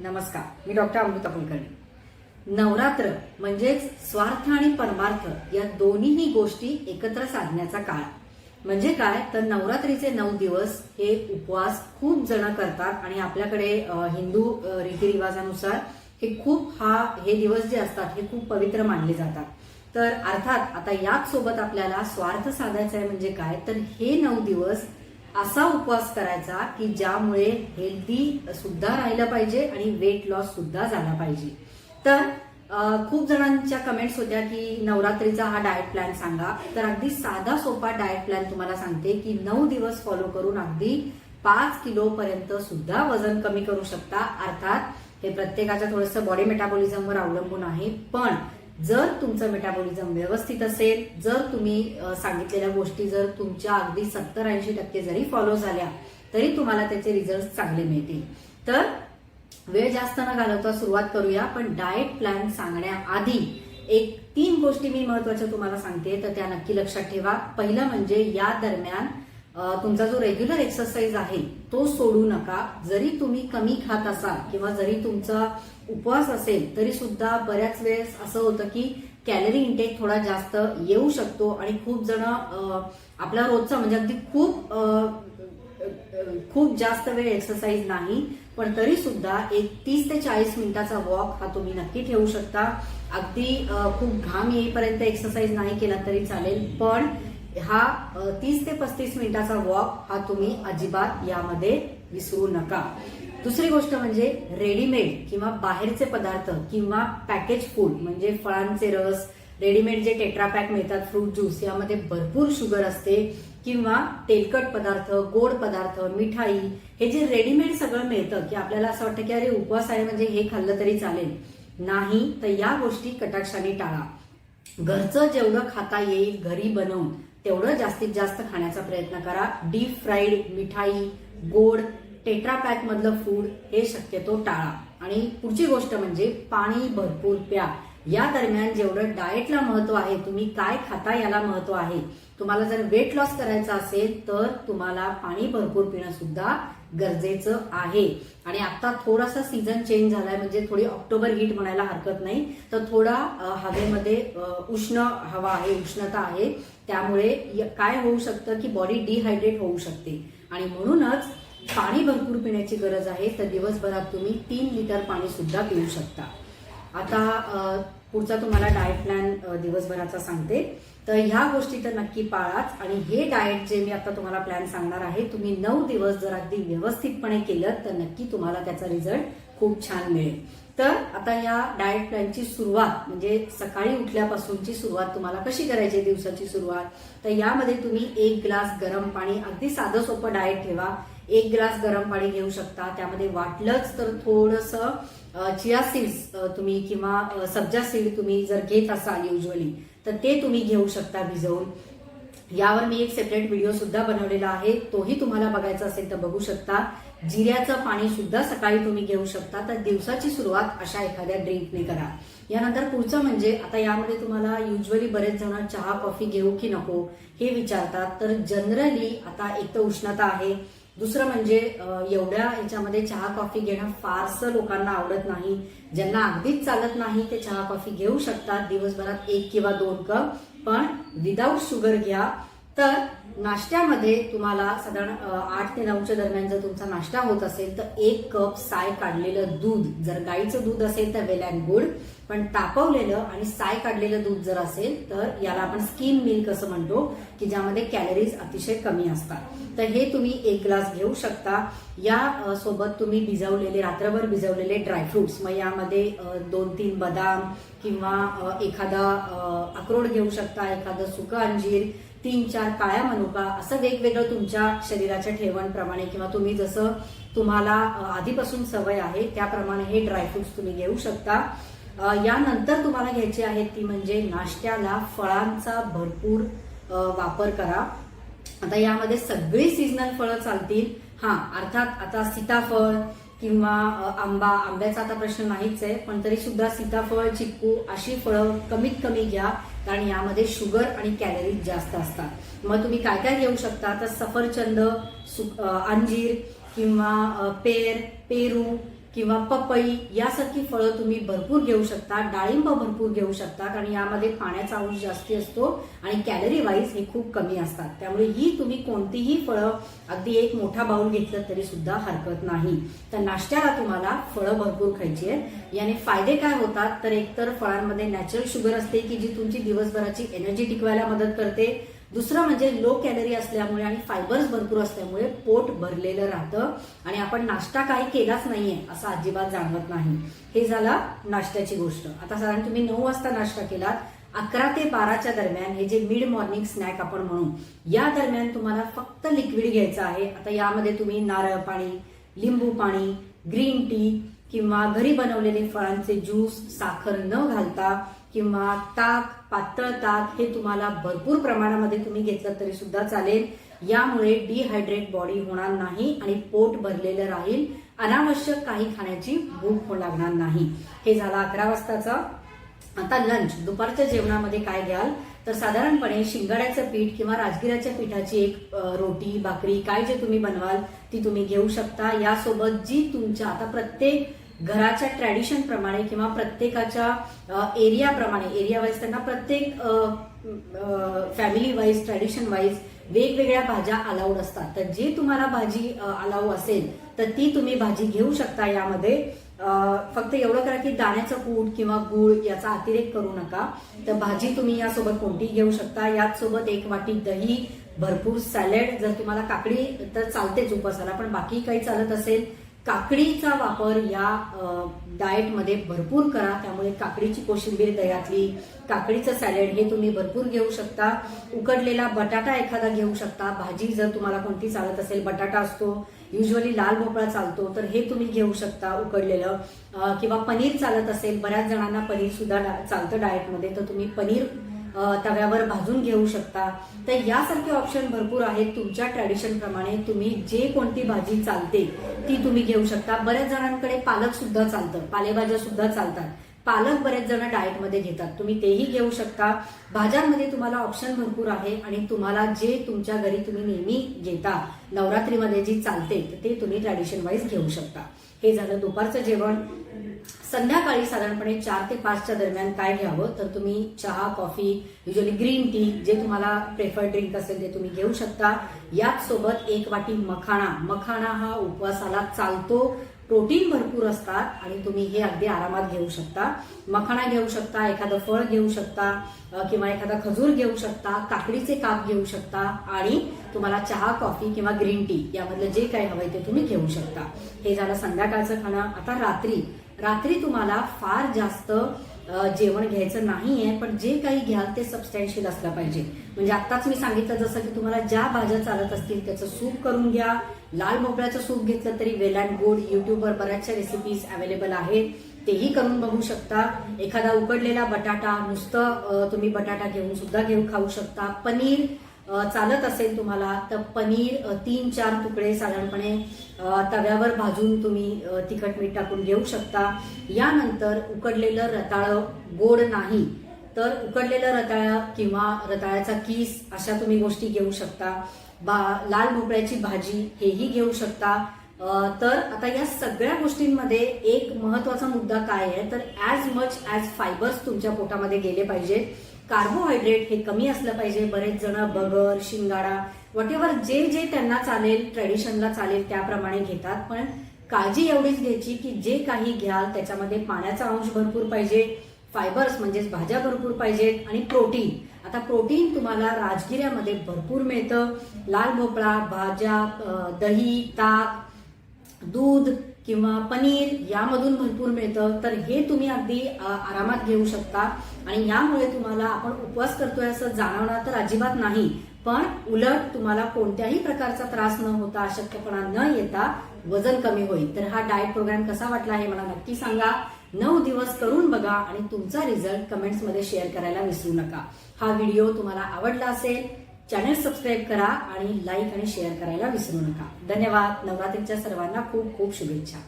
नमस्कार मी डॉक्टर अमृता कुलकर्णी. नवरात्र म्हणजेच स्वार्थ आणि परमार्थ या दोन्हीही गोष्टी एकत्र साधण्याचा काळ. म्हणजे काय? तर नवरात्रीचे नऊ दिवस हे उपवास खूप जण करतात आणि आपल्याकडे हिंदू रीतिरिवाजानुसार हे खूप हा हे दिवस जे असतात हे खूप पवित्र मानले जातात. तर अर्थात आता याच सोबत आपल्याला स्वार्थ साधायचा आहे म्हणजे काय? तर हे नऊ दिवस असा उपवास करायचा की ज्यामुळे हेल्दी सुद्धा राहिलं पाहिजे आणि वेट लॉस सुद्धा झाला पाहिजे. तर खूप जणांच्या कमेंट्स होत्या की नवरात्रीचा हा डाएट प्लॅन सांगा. तर अगदी साधा सोपा डाएट प्लॅन तुम्हाला सांगते की नऊ दिवस फॉलो करून अगदी पाच किलो पर्यंत सुद्धा वजन कमी करू शकता. अर्थात हे प्रत्येकाच्या थोडंसं बॉडी मेटाबॉलिझमवर अवलंबून आहे. पण जर तुमचं मेटाबॉलिझम व्यवस्थित असेल जर तुम्ही सांगितलेल्या गोष्टी जर तुमच्या अगदी सत्तर ऐंशी टक्के जरी फॉलो झाल्या तरी तुम्हाला त्याचे रिझल्ट चांगले मिळतील. तर वेळ जास्त न घालवता सुरुवात करूया पण डाएट प्लॅन सांगण्याआधी एक तीन गोष्टी मी महत्त्वाच्या तुम्हाला सांगते तर त्या नक्की लक्षात ठेवा. पहिलं म्हणजे या दरम्यान तुमचा जो रेग्युलर एक्सरसाइज आहे तो सोडू नका. जरी तुम्ही कमी खात असाल किंवा जरी तुमचा उपवास असेल तरी सुद्धा बऱ्याच वेळेस असं होतं की कॅलरी इंटेक थोडा जास्त येऊ शकतो आणि खूप जण आपला रोजचा म्हणजे अगदी खूप खूप जास्त वेळ एक्सरसाइज नाही पण तरी सुद्धा एक तीस ते चाळीस मिनिटाचा वॉक हा तुम्ही नक्की ठेवू शकता. अगदी खूप घाम येईपर्यंत एक्सरसाइज नाही केला तरी चालेल पण हा तीस ते पस्तीस मिनिटाचा वॉक हा तुम्ही अजिबात यामध्ये विसरू नका. दुसरी गोष्ट म्हणजे रेडीमेड किंवा बाहेरचे पदार्थ किंवा पॅकेज फूड म्हणजे फळांचे रस रेडीमेड जे टेट्रापॅक मिळतात फ्रूट ज्यूस यामध्ये भरपूर शुगर असते. किंवा तेलकट पदार्थ गोड पदार्थ मिठाई हे जे रेडीमेड सगळं मिळतं की आपल्याला असं वाटतं की अरे उपवास आहे म्हणजे हे खाल्लं तरी चालेल. नाही तर या गोष्टी कटाक्षाने टाळा. घरचं जेवढं खाता येईल घरी बनवून तेवढं जास्तीत जास्त खाण्याचा प्रयत्न करा. डीप फ्राईड मिठाई गोड टेट्रापॅक मधलं फूड हे शक्यतो टाळा. आणि पुढची गोष्ट म्हणजे पाणी भरपूर प्या. या दरम्यान जेवढं डाएटला महत्त्व आहे तुम्ही काय खाता याला महत्त्व आहे. तुम्हाला जर वेट लॉस करायचा असेल तर तुम्हाला पाणी भरपूर पिणं सुद्धा गरजेचं आहे. आणि आता थोडासा सीझन चेंज झालाय म्हणजे थोडी ऑक्टोबर हीट म्हणायला हरकत नाही तर थोडा हवेमध्ये उष्ण हवा आहे उष्णता आहे. त्यामुळे य- काय होऊ शकतं की बॉडी डिहायड्रेट होऊ शकते. आणि म्हणूनच पाणी भरपूर पिण्याची गरज आहे तर दिवसभरात तुम्ही तीन लिटर पाणी सुद्धा पिऊ शकता. आता पुढचा तुम्हाला डाएट प्लॅन दिवसभराचा सांगते. तर ह्या गोष्टी तर नक्की पाळाच आणि हे डाएट जे मी आता तुम्हाला प्लॅन सांगणार आहे तुम्ही नऊ दिवस जर अगदी व्यवस्थितपणे केलं तर नक्की तुम्हाला त्याचा रिझल्ट खूप छान मिळेल. तर आता या डाएट प्लॅनची सुरुवात म्हणजे सकाळी उठल्यापासूनची सुरुवात तुम्हाला कशी करायची आहे दिवसाची सुरुवात? तर यामध्ये तुम्ही एक ग्लास गरम पाणी अगदी साधं सोपं डाएट ठेवा. एक ग्लास गरम पाणी घेऊ शकता. त्यामध्ये वाटलंच तर थोडंसं चिया सीड्स तुम्ही किंवा सब्जा सीड तुम्ही जर घेत असाल युजली तर ते तुम्ही घेऊ शकता भिजवून. यावर मी एक सेपरेट व्हिडिओ सुद्धा बनवलेला आहे. तोही तुम्हाला बघायचा असेल तर बघू शकता. जिऱ्याचं पाणी सुद्धा सकाळी तुम्ही घेऊ शकता. तर दिवसाची सुरुवात अशा एखाद्या ड्रिंकने करा. यानंतर पुढचं म्हणजे आता यामध्ये तुम्हाला युजली बरेच जण चहा कॉफी घेऊ की नको हे विचारतात. तर जनरली आता एक तर उष्णता आहे. दुसरं म्हणजे एवढ्या याच्यामध्ये चहा कॉफी घेणं फारसं लोकांना आवडत नाही. ज्यांना अगदीच चालत नाही ते चहा कॉफी घेऊ शकतात दिवसभरात एक किंवा दोन कप. पण विदाऊट शुगर घ्या. तर नाश्त्यामध्ये तुम्हाला साधारण आठ ते नऊच्या दरम्यान जर तुमचा नाश्ता होत असेल तर एक कप साय काढलेलं दूध. जर गाईचं दूध असेल तर वेल अँड गुड पण तापवलेलं आणि साय काढलेलं दूध जर असेल तर याला आपण स्किन मिल्क असं म्हणतो की ज्यामध्ये कॅलरीज अतिशय कमी असतात. तर हे तुम्ही एक ग्लास घेऊ शकता. या सोबत तुम्ही भिजवलेले रात्रभर भिजवलेले ड्रायफ्रुट्स मग यामध्ये दोन तीन बदाम किंवा एखादा अक्रोड घेऊ शकता एखादं सुकं अंजीर तीन चार काळ्या मनुका असं वेगवेगळं तुमच्या शरीराच्या ठेवणप्रमाणे किंवा तुम्ही जसं तुम्हाला आधीपासून सवय आहे त्याप्रमाणे हे ड्रायफ्रुट्स तुम्ही घेऊ शकता. यानंतर तुम्हाला घ्यायची आहेत ती म्हणजे नाश्त्याला फळांचा भरपूर वापर करा. आता यामध्ये सगळी सीझनल फळं चालतील. हां अर्थात आता सीताफळ किंवा आंबा आंब्याचा आता प्रश्न नाहीच आहे पण तरी सुद्धा सीताफळ चिक्कू अशी फळं कमीत कमी घ्या. कारण यामध्ये शुगर आणि कॅलरीज जास्त असतात. मग तुम्ही काय काय घेऊ शकता? तर सफरचंद सु- अंजीर किंवा पेर पेरू किंवा पपई यासारखी फळं तुम्ही भरपूर घेऊ शकता डाळिंब भरपूर घेऊ शकता कारण यामध्ये पाण्याचा अंश जास्ती असतो आणि कॅलरी वाईज हे खूप कमी असतात. त्यामुळे ही तुम्ही कोणतीही फळं अगदी एक मोठा बाउल घेतलं तरी सुद्धा हरकत नाही. तर नाश्त्याला तुम्हाला फळं भरपूर खायची आहेत. याने फायदे काय होतात? तर एकतर फळांमध्ये नॅचरल शुगर असते की जी तुमची दिवसभराची एनर्जी टिकवायला मदत करते. दुसरं म्हणजे लो कॅलरी असल्यामुळे आणि फायबर्स भरपूर असल्यामुळे पोट भरलेलं राहतं. आणि आपण नाश्ता काही केलाच नाहीये असं अजिबात जाणवत नाही. हे झालं नाश्त्याची गोष्ट. आता साधारण तुम्ही नऊ वाजता नाश्ता केलात अकरा ते बाराच्या दरम्यान हे जे मिड मॉर्निंग स्नॅक आपण म्हणू या दरम्यान तुम्हाला फक्त लिक्विड घ्यायचं आहे. आता यामध्ये तुम्ही नारळ पाणी लिंबू पाणी ग्रीन टी किंवा घरी बनवलेले फळांचे ज्यूस साखर न घालता किंवा ताक पातळ ताक हे तुम्हाला भरपूर प्रमाणामध्ये तुम्ही घेतलं तरी सुद्धा चालेल. यामुळे डिहायड्रेट बॉडी होणार नाही आणि पोट भरलेलं राहील. अनावश्यक काही खाण्याची भूक लागणार नाही. हे झालं अकरा वाजताचं. आता लंच दुपारच्या जेवणामध्ये काय घ्याल? तर साधारणपणे शिंगाड्याचं पीठ किंवा राजगिराच्या पिठाची एक रोटी भाकरी काय जे तुम्ही बनवाल ती तुम्ही घेऊ शकता. यासोबत जी तुमच्या आता प्रत्येक घराच्या ट्रॅडिशन प्रमाणे किंवा प्रत्येकाच्या एरियाप्रमाणे एरिया वाईज त्यांना प्रत्येक फॅमिली वाईज ट्रॅडिशन वाईज वेगवेगळ्या भाज्या अलाउड असतात. तर जी तुम्हाला भाजी अलाऊ असेल तर ती तुम्ही भाजी घेऊ शकता यामध्ये. फक्त एवढं करा की दाण्याचं कूट किंवा गूळ याचा अतिरेक करू नका. तर भाजी तुम्ही यासोबत कोणती घेऊ शकता. याच सोबत एक वाटी दही भरपूर सॅलड. जर तुम्हाला काकडी तर चालतेच उपासाला पण बाकी काही चालत असेल काकडीचा वापर या डाएटमध्ये भरपूर करा. त्यामुळे काकडीची कोशिंबीर दह्यातली काकडीचं सॅलड हे तुम्ही भरपूर घेऊ शकता. उकडलेला बटाटा एखादा घेऊ शकता. भाजी जर तुम्हाला कोणती चालत असेल बटाटा असतो युजली लाल भोपळा चालतो तर हे तुम्ही घेऊ शकता उकडलेलं. किंवा पनीर चालत असेल बऱ्याच जणांना पनीर सुद्धा डा- चालतं डाएटमध्ये तर तुम्ही पनीर तव्यावर भाजून घेऊ शकता. तर यासारखे ऑप्शन भरपूर आहेत. तुमच्या ट्रॅडिशन प्रमाणे तुम्ही जे कोणती भाजी चालते ती तुम्ही घेऊ शकता. बऱ्याच जणांकडे पालक सुद्धा चालतं. पालेभाज्या सुद्धा चालतात. पालक बरेच जण डाएटमध्ये घेतात. तुम्ही तेही घेऊ शकता. भाज्यांमध्ये तुम्हाला ऑप्शन भरपूर आहे आणि तुम्हाला जे तुमच्या घरी तुम्ही नेहमी घेता नवरात्रीमध्ये जी चालते तर ते तुम्ही ट्रॅडिशन वाईज घेऊ शकता. हे झालं दुपारचं जेवण. संध्याकाळी साधारणपणे चार ते पाचच्या दरम्यान काय घ्यावं? तर तुम्ही चहा कॉफी युजली ग्रीन टी जे तुम्हाला प्रेफर ड्रिंक असेल ते तुम्ही घेऊ शकता. याच सोबत एक वाटी मखाणा. मखाणा हा उपवासाला चालतो. प्रोटीन भरपूर असतात आणि तुम्ही हे अगदी आरामात घेऊ शकता. मखाणा घेऊ शकता एखादं फळ घेऊ शकता किंवा एखादा खजूर घेऊ शकता काकडीचे काप घेऊ शकता आणि तुम्हाला चहा कॉफी किंवा ग्रीन टी यामधलं जे काही हवंय ते तुम्ही घेऊ शकता. हे झालं संध्याकाळचं खाणं. आता रात्री. रात्री तुम्हाला फार जास्त जेवण घ्यायचं नाही आहे पण जे काही घ्याल ते सबस्टॅन्शियल असलं पाहिजे. म्हणजे आत्ताच मी सांगितलं जसं की तुम्हाला ज्या भाज्या चालत असतील त्याचं सूप करून घ्या. लाल भोपळ्याचं सूप घेतलं तरी वेल अँड गुड. युट्यूबवर बऱ्याचशा रेसिपीज अवेलेबल आहेत. तेही करून बघू शकता. एखादा उकडलेला बटाटा नुसतं तुम्ही बटाटा घेऊन सुद्धा घेऊन खाऊ शकता. पनीर चालत असेल तुम्हाला तर पनीर तीन चार तुकडे साधारणपणे तव्यावर भाजून तुम्ही तिखट मीठ टाकून घेऊ शकता. यानंतर उकडलेलं रताळं गोड नाही तर उकडलेलं रताळं किंवा रताळ्याचा किस अशा तुम्ही गोष्टी घेऊ शकता. बा लाल भोपळ्याची भाजी हेही घेऊ शकता. तर आता या सगळ्या गोष्टींमध्ये एक महत्त्वाचा मुद्दा काय आहे? तर ॲज मच ॲज फायबर्स तुमच्या पोटामध्ये गेले पाहिजेत. कार्बोहायड्रेट हे कमी असलं पाहिजे. बरेच जण बगर शिंगाडा वॉट जे जे त्यांना चालेल ट्रेडिशनला चालेल त्याप्रमाणे घेतात. पण काळजी एवढीच घ्यायची की जे काही घ्याल त्याच्यामध्ये पाण्याचा अंश भरपूर पाहिजे फायबर्स म्हणजेच भाज्या भरपूर पाहिजेत आणि प्रोटीन आता प्रोटीन तुम्हाला राजगिऱ्यामध्ये भरपूर मिळतं. लाल भोपळा भाज्या दही ताक दूध किंवा पनीर यामधून भरपूर मिळतं. तर हे तुम्ही अगदी आरामात घेऊ शकता. आणि यामुळे तुम्हाला आपण उपवास करतोय असं जाणवणार तर अजिबात नाही. पण उलट तुम्हाला कोणत्याही प्रकारचा त्रास न होता अशक्यपणा न येता वजन कमी होईल. तर हा डाएट प्रोग्राम कसा वाटला हे मला नक्की सांगा. नऊ दिवस करून बघा आणि तुमचा रिझल्ट कमेंट्समध्ये शेअर करायला विसरू नका. हा व्हिडिओ तुम्हाला आवडला असेल चॅनल सबस्क्राईब करा आणि लाईक आणि शेअर करायला विसरू नका. धन्यवाद. नवरात्रीच्या सर्वांना खूप खूप शुभेच्छा.